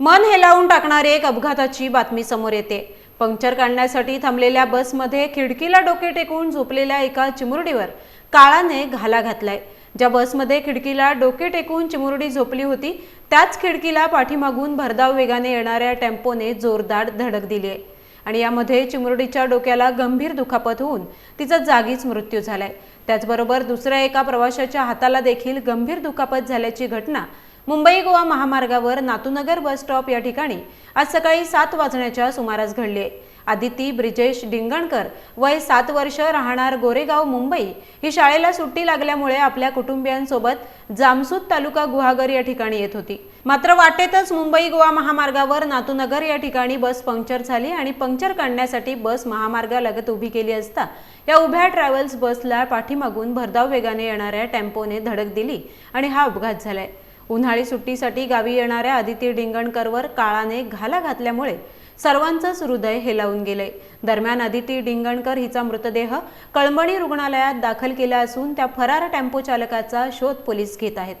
मन हेलावून टाकणारी एक अपघाताची बातमी समोर येते. पंक्चर काढण्यासाठी थांबलेल्या बसमध्ये खिडकीला डोके टेकून झोपलेल्या एका चिमुरडीवर काळाने घाला घातलाय. ज्या बसमध्ये खिडकीला डोके टेकून चिमुरडी झोपली होती त्याच खिडकीला पाठीमागून भरधाव वेगाने येणाऱ्या टेम्पोने जोरदार धडक दिली आहे आणि यामध्ये चिमुरडीच्या डोक्याला गंभीर दुखापत होऊन तिचा जागीच मृत्यू झालाय. त्याचबरोबर दुसऱ्या एका प्रवाशाच्या हाताला देखील गंभीर दुखापत झाल्याची घटना मुंबई गोवा महामार्गावर नातूनगर बस स्टॉप या ठिकाणी आज सकाळी सात वाजण्याच्या सुमारास घडली. आहे आदिती ब्रिजेश डिंगणकर वय सात वर्ष राहणार गोरेगाव मुंबई ही शाळेला सुट्टी लागल्यामुळे आपल्या कुटुंबियांसोबत जामसूद तालुका गुहागर या ठिकाणी येत होती. मात्र वाटेतच मुंबई गोवा महामार्गावर नातूनगर या ठिकाणी बस पंक्चर झाली आणि पंक्चर काढण्यासाठी बस महामार्गालगत उभी केली असता या उभ्या ट्रॅव्हल्स बसला पाठीमागून भरधाव वेगाने येणाऱ्या टेम्पोने धडक दिली आणि हा अपघात झालाय. उन्हाळी सुट्टीसाठी गावी येणाऱ्या आदिती डिंगणकरवर काळाने घाला घातल्यामुळे सर्वांचंच हृदय हेलावून गेले दरम्यान आदिती डिंगणकर हिचा मृतदेह कळंबणी रुग्णालयात दाखल केला असून त्या फरार टेम्पो चालकाचा शोध पोलीस घेत आहेत